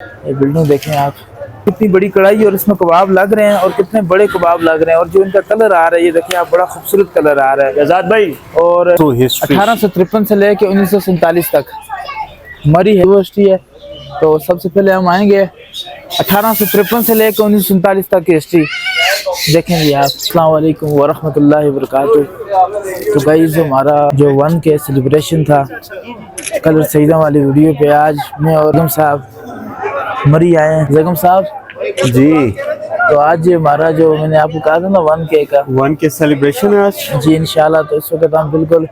ये बिल्डिंग देखें आप कितनी बड़ी कढ़ाई और इसमें कबाब लग रहे हैं और कितने बड़े कबाब लग रहे हैं और जो इनका कलर आ रहा है ये देखिए आप बड़ा खूबसूरत कलर आ रहा है। आज़ाद भाई और अठारह सौ तिरपन से लेके उन्नीस सौ सैंतालीस तक मरी यूनिवर्सिटी है तो सबसे पहले हम आएँगे अठारह सौ तिरपन से लेकर उन्नीस सौ सैतालीस तक की हिस्ट्री देखेंगे आप अस्सलाम वालेकुम वरक तो गाइस हमारा जो वन के सेलिब्रेशन था कलर सईदा वाली वीडियो पे आज मैं और साहब मरी आए हैं। जगम साहब? जी। तो आज ये हमारा जो मैंने आपको कहा था ना वन के का। वन के सेलिब्रेशन है आज। जी इंशाल्लाह तो इस वक्त हम बिल्कुल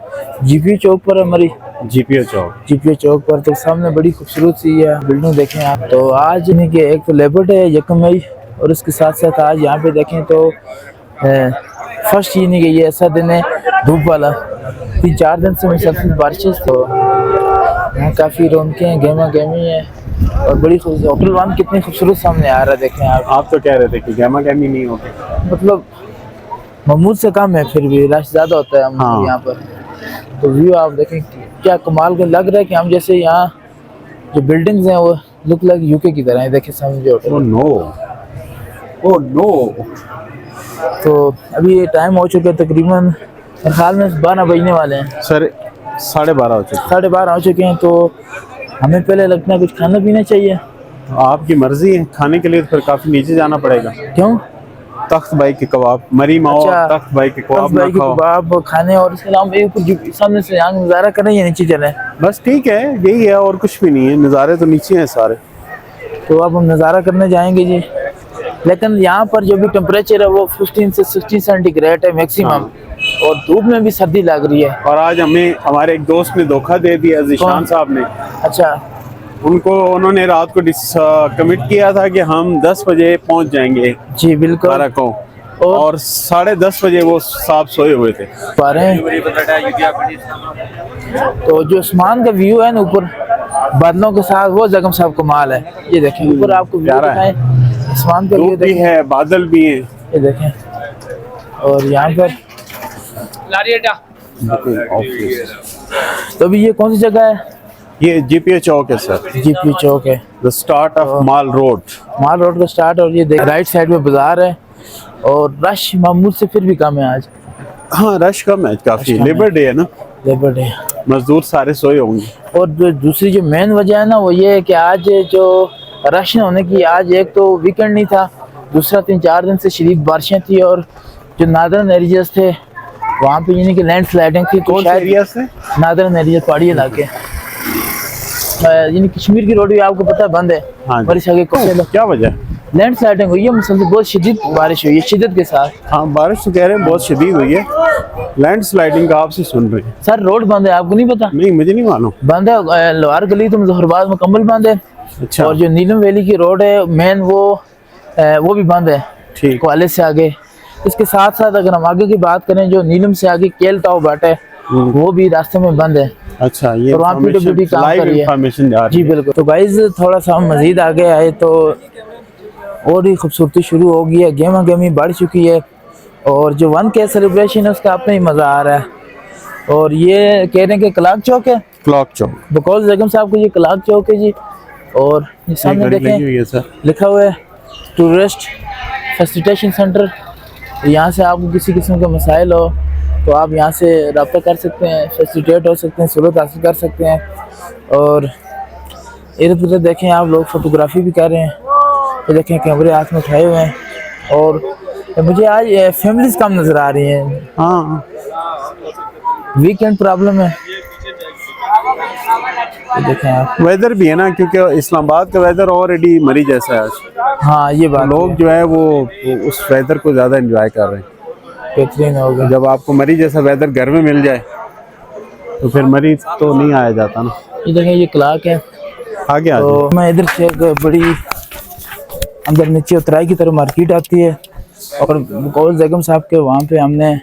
जीपी चौक पर है मरी। जीपीओ चौक। जीपीओ चौक पर तो सामने बड़ी खूबसूरत सी है बिल्डिंग देखें आप। तो आज यानी कि एक तो लेबर डे है यकम मई और उसके साथ साथ आज यहाँ पे देखें तो फ़र्स्ट ये नहीं कि ये ऐसा दिन है धूप वाला। तीन चार दिन से मुसलसल बारिशें तो यहाँ काफ़ी रौनकें हैं गेमा गेमी है। और बड़ी खूब- होटल वन कितनी खूबसूरत सामने आ रहा है देखें आप। आप तो कह रहे थे कि गैमा गैमी नहीं होती। मतलब महमूद से कम है फिर भी रश ज़्यादा होता है हम हाँ। यहाँ पर। तो व्यू आप देखें क्या कमाल का लग रहा है कि हम जैसे यहाँ जो बिल्डिंग्स हैं वो लुक लाइक यूके की तरह है देखे समझे। ओ होटल नो ओ नो तो अभी ये टाइम हो चुका है तकरीबन ख्याल में बारह बजने वाले हैं। सर साढ़े बारह हो चुके साढ़े बारह हो चुके हैं तो हमें पहले लगता है कुछ खाना पीना चाहिए। तो आपकी मर्ज़ी है खाने के लिए तो फिर काफ़ी नीचे जाना पड़ेगा। क्यों? तख्त भाई के कबाब मरी माओ अच्छा। तख्त भाई के कबाब भाई के खाओ। कबाब खाने और इसके अलावा एक सामने से यहाँ नज़ारा करें या नीचे चलें? बस ठीक है यही है और कुछ भी नहीं है नज़ारे तो नीचे हैं सारे। तो अब हम नज़ारा करने जाएँगे जी। लेकिन यहाँ पर जो भी टेम्परेचर है वो 15 से 16 सेंटीग्रेड है मैक्सिमम और धूप में भी सर्दी लग रही है। और आज हमें हमारे एक दोस्त ने धोखा दे दिया जीशान साहब ने। अच्छा। उनको उन्होंने रात को कमिट किया था कि हम 10 बजे पहुँच जाएँगे जी बिल्कुल। को और- और साढ़े दस बजे वो साफ़ सोए हुए थे। पा रहे हैं तो जो आसमान का व्यू है ना ऊपर बादलों के साथ वो जगम साहब कमाल है। ये देखें ऊपर आपको प्यारा है। आसमान का व्यू भी है बादल भी हैं। ये देखें। और यहाँ पर तो अभी ये कौन सी जगह है? ये जीपीए चौक है सर जीपी चौक है। The start of mall road mall road का स्टार्ट और ये देख राइट साइड में बाज़ार है और रश मामूल से फिर भी कम है आज। हाँ रश कम है काफ़ी। लेबर डे है। ना? लेबर डे मजदूर सारे सोए होंगे। और जो दूसरी जो मेन वजह है ना वो ये है कि आज जो रश न होने की आज एक तो वीकेंड नहीं था दूसरा तीन चार दिन से शरीफ बारिशें थी और जो नादरन एरियाज़ थे वहाँ पे यानी कि लैंड स्लाइडिंग थी कौन एरिया से? नादरन एरिया पहाड़ी इलाके। यानी कश्मीर की रोड भी आपको पता है बंद है। हाँ बारिश आगे क्या वजह? लैंड स्लाइडिंग हुई है मुसलसल बहुत शदीद बारिश हुई है शिद्दत के साथ। हाँ बारिश तो कह रहे हैं बहुत शदीद हुई है। लैंड स्लाइडिंग का आपसे सुन रहे हैं। सर रोड बंद है आपको नहीं पता? नहीं मुझे नहीं मालूम। बंद है लोहार गली तो मुजफ्फरबाद मुकम्मल बंद है। अच्छा। और जो नीलम वैली की रोड है मेन वो वो भी बंद है। ठीक। कॉलेज से आगे। इसके साथ साथ अगर हम आगे की बात करें जो नीलम से आगे केल टाव बाट है हम्म। वो भी रास्ते में बंद है। अच्छा ये और वहाँ PWD काम कर रही है। जा बिल्कुल। तो गाइज़ थोड़ा सा हम मजीद आगे आए तो और ही खूबसूरती शुरू हो गई है। गेमा गेमी बढ़ चुकी है और जो वन के सेलिब्रेशन है उसका अपना ही मज़ा आ रहा है। और ये कह रहे हैं कि कलाक चौक है? क्लॉक चौक। बकौल जगम साहब को ये कलाक चौक है जी। और ये सामने देखें लिखा हुआ है टूरिस्ट फैसिलिटेशन सेंटर। तो यहाँ से आपको किसी किस्म के मसाइल हो तो आप यहाँ से रब्ता कर सकते हैं फैसिलिटेट हो सकते हैं सहूलत हासिल कर सकते हैं। और इधर उधर देखें आप लोग फोटोग्राफी भी कर रहे हैं। तो देखें कैमरे हाथ में उठाए हुए हैं। और मुझे आज फैमिलीज़ कम नज़र आ रही हैं। हाँ। वीकेंड प्रॉब्लम है। ये देखें आप। वेदर भी है ना क्योंकि इस्लामाबाद का वेदर ऑलरेडी मरी जैसा है आज। हाँ ये बात लोग जो है वो उस वेदर को ज़्यादा एंजॉय कर रहे हैं। बेहतरीन होगा। जब आपको मरी जैसा वेदर घर में मिल जाए तो फिर मरीज़ तो नहीं आया जाता ना। ये देखें ये क्लाक है। आगे आ तो मैं इधर से एक बड़ी अंदर नीचे उतराई की तरफ़ मार्केट आती है और गौल जगम साहब के वहाँ पे हमने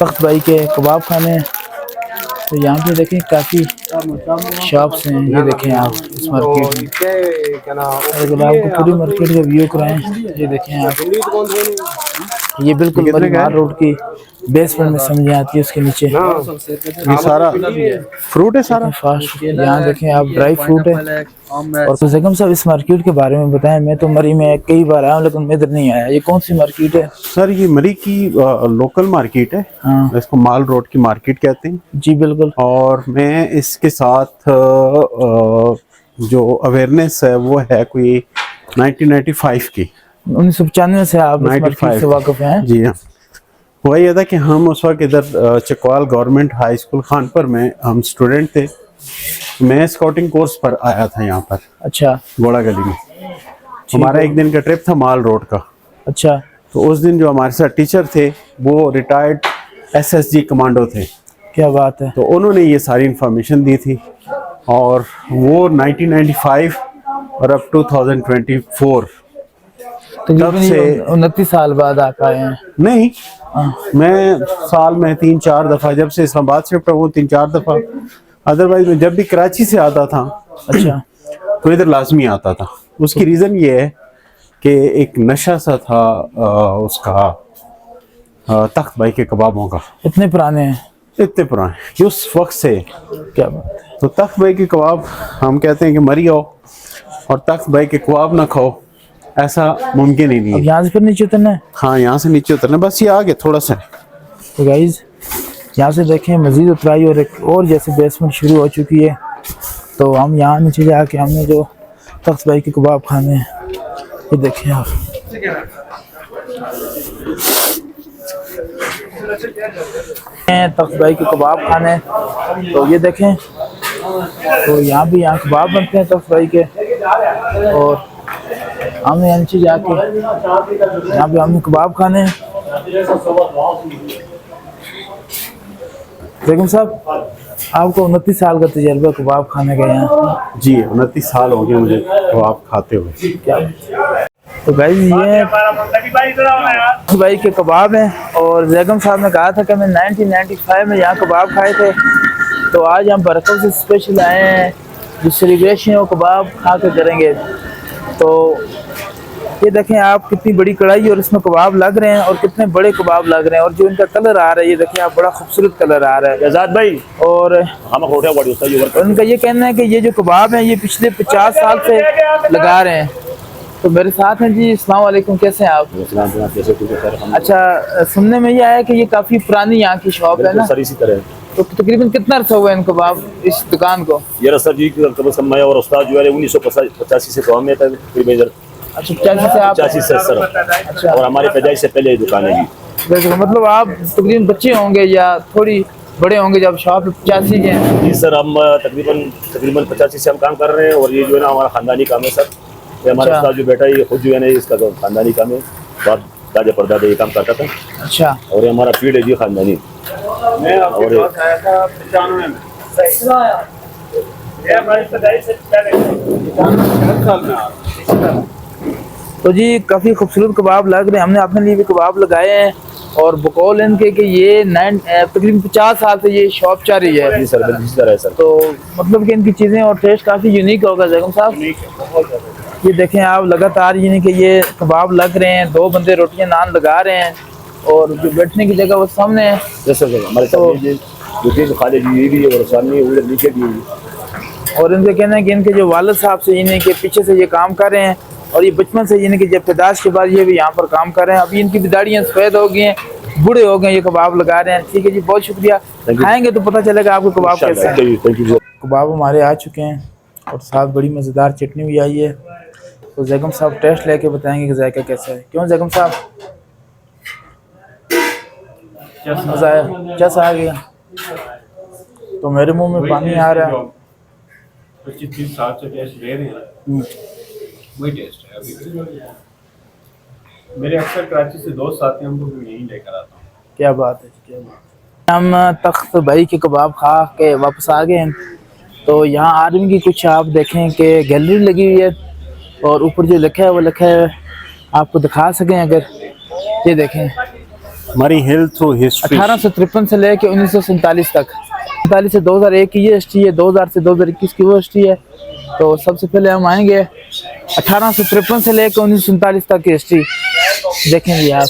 तख्त भाई के कबाब खाने तो यहाँ पे देखें काफ़ी शॉप्स हैं ये देखें आप इस मार्केट में। अगर आपको पूरी मार्केट का व्यू कराएँ ये देखें आप। ये बिल्कुल रोड की बेसमेंट में समझ आती है उसके नीचे। ये सारा फ्रूट है सारा। फास्ट यहाँ देखें आप ड्राई फ्रूट है। और तो जगम साहब इस मार्केट के बारे में बताएँ। मैं तो मरी में कई बार आया हूँ लेकिन मैं इधर नहीं आया। ये कौन सी मार्केट है? सर ये मरी की लोकल मार्केट है। हाँ। इसको माल रोड की मार्केट कहते हैं। जी बिल्कुल। और मैं इसके साथ जो अवेयरनेस है वो है कोई 1995 की। उन्नीस सौ पचानवे से आप इस मार्केट से वाकिफ हैं? जी हाँ। हुआ ये था कि हम उस वक्त इधर Chakwal government high school Khanpur में हम स्टूडेंट थे। मैं स्काउटिंग कोर्स पर आया था यहाँ पर अच्छा। घोड़ा गली में। हमारा एक दिन का ट्रिप था माल रोड का। अच्छा। तो उस दिन जो हमारे साथ टीचर थे वो रिटायर्ड एसएसजी कमांडो थे। क्या बात है। तो उन्होंने ये सारी इंफॉर्मेशन दी थी और वो 1995 और अब 2024 तकरीबन से- उनतीस साल बाद आप आए हैं? नहीं। हाँ, मैं साल में तीन चार दफ़ा जब से इस्लामाबाद शिफ्ट हुआ तीन चार दफ़ा। अदरवाइज़ मैं जब भी कराची से आता था अच्छा। तो इधर लाजमी आता था। उसकी रीज़न ये है कि एक नशा सा था अ, उसका तख्त भाई के कबाबों का। इतने पुराने हैं? इतने पुराने। कि उस वक्त से। क्या बात तो तख्त भाई के कबाब हम कहते हैं कि मरी आओ और तख्त भाई के कबाब ना खाओ। ऐसा मुमकिन ही नहीं है। यहाँ से फिर नीचे उतरना है? हाँ यहाँ से नीचे उतरना बस ये आगे थोड़ा सा। तो गाइज़ यहाँ से देखें मजीद उतराई और एक और जैसे बेसमेंट शुरू हो चुकी है। तो हम यहाँ नीचे जाके हमने जो तख्त भाई के कबाब खाने हैं ये देखें आप। तख्त भाई के कबाब खाने तो ये देखें तो यहाँ भी यहाँ कबाब बनते हैं तख्त भाई के। और यहाँ नीचे जाके यहाँ पे हमने कबाब खाने हैं। बेगम साहब आपको उनतीस साल का तजर्बा कबाब खाने का यहाँ जी उनतीस साल हो गए मुझे कबाब खाते हुए। क्या तो भाई ये भाई के कबाब हैं और जैगम साहब ने कहा था कि मैं 1995 में यहाँ कबाब खाए थे। तो आज हम बरकत से स्पेशल आए हैं जो सेलिब्रेशन है वो कबाब खा के करेंगे। तो ये देखें आप कितनी बड़ी कढ़ाई और इसमें कबाब लग रहे हैं और कितने बड़े कबाब लग रहे हैं और जो इनका कलर आ रहा है ये देखें आप बड़ा खूबसूरत कलर आ रहा है। आज़ाद भाई और उनका ये कहना है कि ये जो कबाब हैं ये पिछले पचास साल से लगा रहे हैं। तो मेरे साथ हैं जी अस्सलाम वालेकुम कैसे हैं आप? है? सर अच्छा सुनने में ये आया कि ये काफ़ी पुरानी यहाँ की शॉप है ना? सर इसी तरह तो तकरीबन कितना अर्सा हुआ है इन कबाब इस दुकान को? ये रसर जी मैं और उस्ताद जो है उन्नीस सौ पचासी से तो हमें तक तकरीबन पचासी से आप पचासी से सर अच्छा। और हमारे पैदाइश से पहले दुकान है जी मतलब आप तकरीबन बच्चे होंगे या थोड़ी बड़े होंगे जब शॉप पचासी के जी सर हम तकरीबन तकरीबन पचासी से हम काम कर रहे हैं और ये जो है ना हमारा खानदानी काम है सर। ये हमारा अच्छा। उस्ताद जो बेटा है ये खुद जो है ना इसका तो खानदानी काम है। बाप दादा परदादा ये काम करता था। अच्छा। और ये हमारा पीढ़ है जी खानदानी। और- पास आया था पचानवे में। तो जी काफ़ी खूबसूरत कबाब लग रहे हैं। हमने अपने लिए भी कबाब लगाए हैं और बकौल इनके कि ये नाइन तकरीबन पचास साल से ये शॉप चल रही है। जी सर इसी तरह है सर। तो मतलब कि इनकी चीज़ें और टेस्ट काफ़ी यूनिक होगा जगम साहब। ये देखें आप लगातार यानी कि ये कबाब लग रहे हैं। दो बंदे रोटियाँ नान लगा रहे हैं और जो बैठने की जगह वो सामने है। हमारे तो- जो जी और इनका कहना है कि इनके जो वालद साहब से यानी कि पीछे से ये काम कर रहे हैं और ये बचपन से यानी कि जब पैदाश के बाद ये भी यहाँ पर काम कर रहे हैं। अभी इनकी भी दाढ़ियाँ सफ़ेद हो गई हैं बूढ़े हो गए ये कबाब लगा रहे हैं। ठीक है जी बहुत शुक्रिया. खाएँगे तो पता चलेगा आपको कबाब कैसे हैं। कबाब हमारे आ चुके हैं और साथ बड़ी मज़ेदार चटनी भी आई है। तो जैगम साहब टेस्ट लेके बताएँगे कि जायका कैसा है। क्यों जैगम साहब? मज़ा आया। कैसा आ गया? तो मेरे मुँह में पानी आ रहा है। हैं। हम्म, वही टेस्ट। मेरे अक्सर कराची से दोस्त आते हैं उनको मैं यहीं लेकर आता हूँ। क्या बात है क्या बात है। हम तख्त भाई के कबाब खा के वापस आ गए हैं। तो यहाँ आर्मी की कुछ आप देखें कि गैलरी लगी हुई है और ऊपर जो लिखा है वो लिखा है आपको दिखा सकें अगर? ये देखें। हमारी हेल्थ थ्रू हिस्ट्री। अठारह सौ तिरपन से लेके उन्नीस सौ सैंतालीस तक। सैंतालीस से दो हज़ार एक की ये हिस्ट्री है दो हज़ार से दो हज़ार इक्कीस की वो हिस्ट्री है। तो सबसे पहले हम आएँगे। अठारह सौ तिरपन से लेकर उन्नीस सौ सैंतालीस तक की हिस्ट्री देखेंगे आप।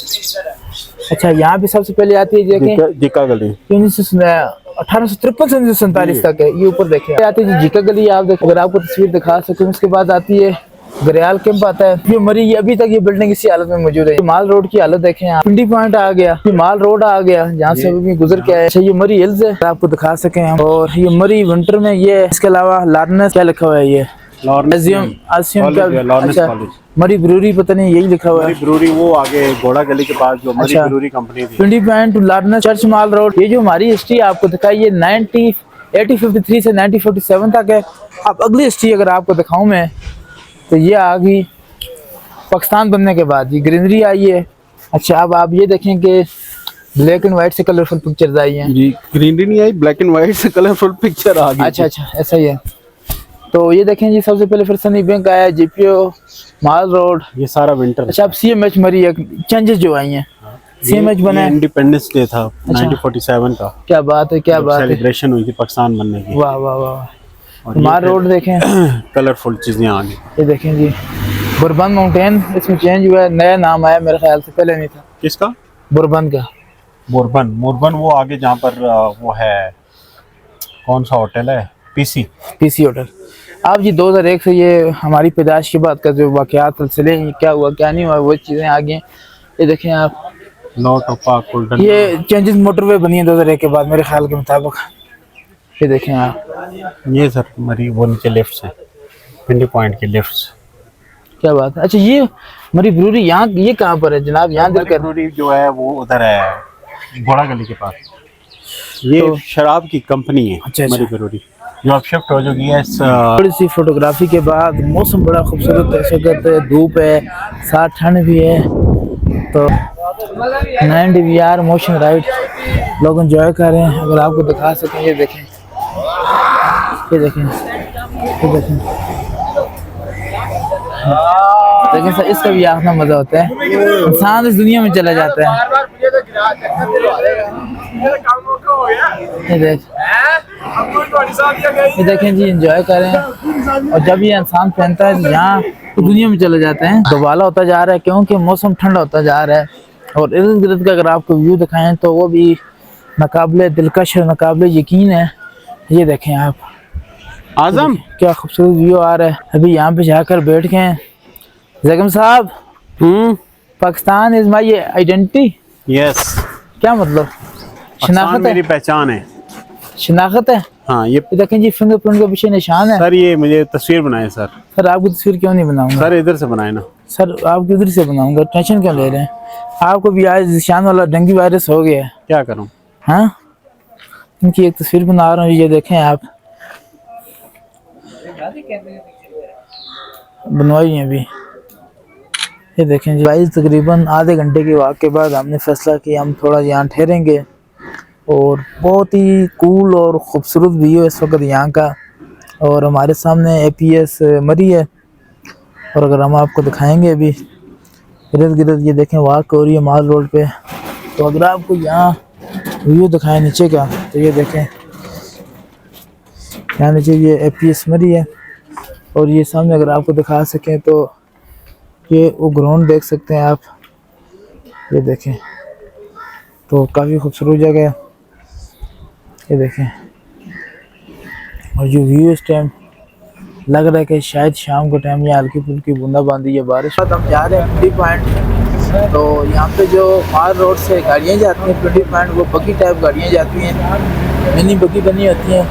अच्छा यहाँ भी सबसे पहले आती है देखें जिका- गली। उन्नीस सौ अठारह सौ तिरपन से उन्नीस सौ सैंतालीस तक है। ये ऊपर देखे आती है जी जिका गली आप देखो अगर आपको तस्वीर दिखा सकूँ उसके बाद आती है गरियाल कैंप आता है। ये मरी ये अभी तक ये बिल्डिंग इसी हालत में मौजूद है। माल रोड की हालत देखें आप। पिंडी पॉइंट आ गया। ये माल रोड आ गया जहाँ से अभी गुजर के आया अच्छा ये मरी हिल्स है। आपको दिखा सके हम। और ये मरी विंटर में ये। इसके अलावा लार्नस क्या लिखा हुआ है ये? अच्छा। मरी ब्रूरी पता नहीं यही लिखा हुआ है। ब्रूरी वो आगे घोड़ा गली के पास जो मरी अच्छा। ब्रूरी कंपनी थी। ट्वेंटी पॉइंट टू लार्नर चर्च माल रोड ये जो हमारी हिस्ट्री आपको दिखाई ये नाइनटी एटी फिफ्टी थ्री से नाइनटी फोर्टी सेवन तक है। अब अगली हिस्ट्री अगर आपको दिखाऊँ मैं तो ये आ गई पाकिस्तान बनने के बाद। ये ग्रीनरी आई है। अच्छा अब आप ये देखें कि ब्लैक एंड व्हाइट से कलरफुल पिक्चर्स आई हैं। जी ग्रीनरी नहीं आई ब्लैक एंड व्हाइट से कलरफुल पिक्चर आ गई अच्छा अच्छा ऐसा ही है। तो ये देखें जी सबसे पहले फिर सनी बैंक आया जीपीओ माल रोड ये सारा विंटर अच्छा अब C M H Murree changes जो आई हैं। सी एम एच बना इंडिपेंडेंस डे था 1947 का। क्या बात है क्या बात है। सेलिब्रेशन हुई थी पाकिस्तान बनने की। वाह वाह वाह माल रोड देखें। कलरफुल चीज़ें आ गई। ये देखें जी। बुरबन माउंटेन इसमें चेंज हुआ है नया नाम आया मेरे ख्याल से पहले नहीं था। किसका? बुरबन का। मोरबन मोरबन वो आगे जहाँ पर वो है कौन सा होटल है? पीसी पीसी होटल आप जी 2001 से ये हमारी पैदाइश की बात का जो वाकयात सिलसिले हैं, क्या हुआ क्या नहीं हुआ वो चीज़ें आ गई हैं। ये देखें आप। ये चेंजेस मोटरवे बनी है 2001 के बाद मेरे ख्याल के मुताबिक। ये देखें आप। ये सर मरी वो नीचे लिफ्ट है पिंडी पॉइंट की लिफ्ट क्या बात है। अच्छा ये मरी ब्रूरी यहाँ ये कहाँ पर है जनाब? यहाँ दिल कर ब्रूरी जो है वो उधर है घोड़ा गली के पास। ये शराब की कंपनी है अच्छा, अच्छा। मरी ब्रूरी। जो अब शिफ्ट हो चुकी है थोड़ी सी फोटोग्राफी के बाद मौसम बड़ा खूबसूरत है शकत है धूप है, साथ ठंड भी है तो nine D V R motion ride लोग इंजॉय कर रहे हैं, अगर आपको दिखा सकें, ये देखें। ये देखें ये देखें। लेकिन सर, इसका भी अपना मज़ा होता है। इंसान इस दुनिया में चला जाता है। ये देख। ये देखें जी एंजॉय कर। रहे हैं और जब ये इंसान पहनता है तो यहाँ तो दुनिया में चले जाते हैं। दोबाला होता जा रहा है क्योंकि मौसम ठंडा होता जा रहा है। और इर्द गिर्द का अगर आपको व्यू दिखाएँ तो वो भी नाकाबले दिलकश और नाकाबले यकीन है। ये देखें आप। आज़म। क्या खूबसूरत व्यू आ रहा है। अभी यहाँ पे जाकर बैठ गए जगम साहब हम्म। Pakistan is my identity yes क्या मतलब? शनाख्त मेरी है? पहचान है। शनाख्त है? हाँ ये देखें जी फिंगरप्रिंट के पीछे निशान है। सर ये मुझे तस्वीर बनाए सर। सर आपकी तस्वीर क्यों नहीं बनाऊँगा? सर इधर से बनाए ना। सर आप किधर से बनाऊँगा टेंशन क्यों ले रहे हैं? आपको भी आज निशान वाला डेंगू वायरस हो गया है। क्या करूँ? हाँ? इनकी एक तस्वीर बना रहा हूँ ये देखें आप। बनवाई है अभी। ये देखें जी भाई तकरीबन आधे घंटे के वाक के बाद हमने फैसला किया हम थोड़ा यहाँ ठहरेंगे। और बहुत ही कूल और ख़ूबसूरत व्यू है इस वक्त यहाँ का। और हमारे सामने ए पी एस मरी है। और अगर हम आपको दिखाएँगे अभी इर्द गिर्द ये देखें वाक हो रही है माल रोड पे। तो अगर आपको यहाँ व्यू दिखाएँ नीचे का तो ये देखें, यहाँ नीचे ये ए पी एस मरी है। और ये सामने अगर आपको दिखा सकें तो ये वो ग्राउंड देख सकते हैं आप। ये देखें तो काफ़ी खूबसूरत जगह है। ये देखें। और जो व्यू इस टाइम लग रहा है कि शायद शाम के टाइम यहाँ हल्की फुल्की बूंदाबांदी या बारिश। हम जा रहे हैं ट्वेंटी पॉइंट तो यहाँ पे जो मार रोड से गाड़ियाँ जाती हैं ट्वेंटी पॉइंट वो बगी टाइप गाड़ियाँ जाती हैं। मिनी बगी बनी होती हैं।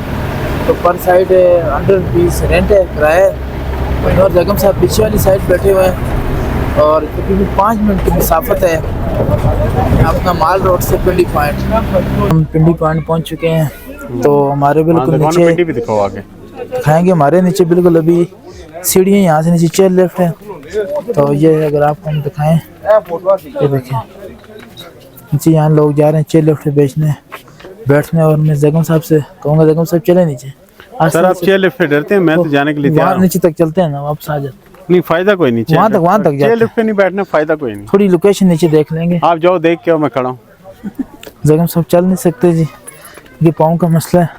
तो पर साइड हंड्रेड रुपीज़ रेंट है, किराया है। और जगम साहब पीछे वाली साइड बैठे हुए हैं। और तकरीबन पाँच मिनट की मुसाफत है अपना माल रोड से पिंडी पॉइंट। हम पिंडी पॉइंट पहुँच चुके हैं। तो हमारे हाँ बिल्कुल नीचे भी दिखाओ आगे। खाएँगे हमारे नीचे बिल्कुल अभी। सीढ़ियाँ यहाँ से नीचे चेयर लेफ़्ट है। तो ये अगर आपको हम दिखाएँ ये देखें। नीचे यहाँ लोग जा रहे हैं चेयर लेफ़्ट बेचने बैठने और मैं जगम साहब से कहूँगा जगम साहब चले नीचे। सर आप चेयर लिफ्ट डरते हैं मैं तो जाने के लिए हूँ। नीचे तक चलते हैं ना वापस आ जाते नहीं फ़ायदा कोई नहीं वहाँ तक- वहाँ तक चेयर लिफ्ट पे नहीं बैठना फ़ायदा कोई नहीं। थोड़ी लोकेशन नीचे देख लेंगे। आप जाओ देख के मैं खड़ा हूँ। जगम साहब चल नहीं सकते जी। ये पाँव का मसला है।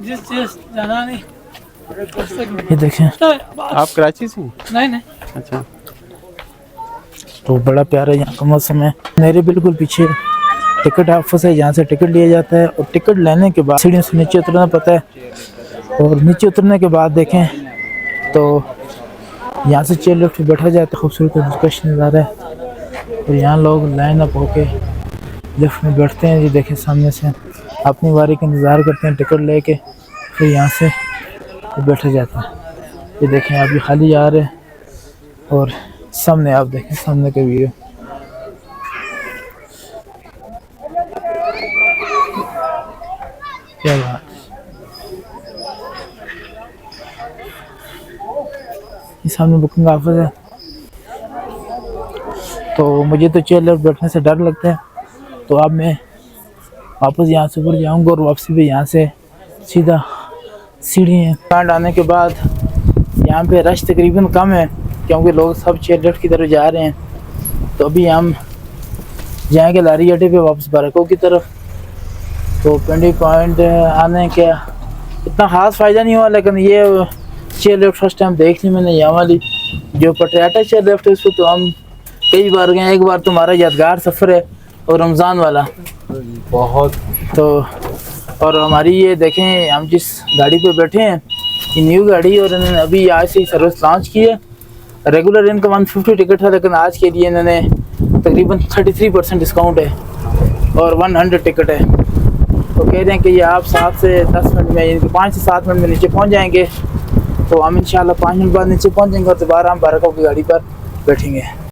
जिस जिस जाना नहीं। ये देखें। आप कराची से नहीं नहीं। अच्छा। तो बड़ा प्यारा यहाँ का मौसम है। मेरे बिल्कुल पीछे टिकट ऑफ़िस है यहाँ से टिकट लिया जाता है। और टिकट लेने के बाद सीढ़ियों से नीचे उतरना पड़ता है। और नीचे उतरने के बाद देखें तो यहाँ से चेयर लिफ्ट बैठा जाता है खूबसूरत दिलकश नज़ारा है। और यहाँ लोग लाइन अप होके लिफ्ट में बैठते हैं। ये देखें सामने से अपनी बारी का इंतज़ार करते हैं टिकट लेके, फिर यहाँ से बैठा जाता है। ये देखें अभी खाली जा रहे हैं और सामने आप देखें सामने का व्यू क्या बात। सामने बुकिंग ऑफ़िस है। तो मुझे तो चेयर लेफ़्ट बैठने से डर लगता है। तो अब मैं वापस यहाँ से ऊपर जाऊँगा और वापसी भी यहाँ से सीधा सीढ़ी है। आने के बाद यहाँ पे रश तकरीबन कम है, क्योंकि लोग सब चेयर लिफ्ट की तरफ़ जा रहे हैं। तो अभी हम जाएँगे लारी अड्डे पे वापस, बारकों की तरफ़। तो पिंडी पॉइंट आने का इतना ख़ास फ़ायदा नहीं हुआ, लेकिन ये चेयर लिफ्ट फ़र्स्ट टाइम देख ली मैंने यहाँ वाली जो पटियाटा चेयर लिफ्ट है उस पर तो हम कई बार गए एक बार तो हमारा यादगार सफ़र है और रमज़ान वाला। बहुत। तो और हमारी ये देखें हम जिस गाड़ी पे बैठे हैं ये न्यू गाड़ी और इन्होंने अभी आज से सर्विस लॉन्च की है। रेगुलर इनका वन फिफ्टी टिकट था लेकिन आज के लिए इन्होंने तकरीबन थर्टी थ्री परसेंट डिस्काउंट है और वन हंड्रेड टिकट है। तो कह रहे हैं कि ये आप सात से दस मिनट में पाँच से सात मिनट में नीचे पहुँच जाएँगे। तो हम इंशाल्लाह पाँच मिनट बाद नीचे पहुँचेंगे और दोबारा हम बारह को गाड़ी पर बैठेंगे।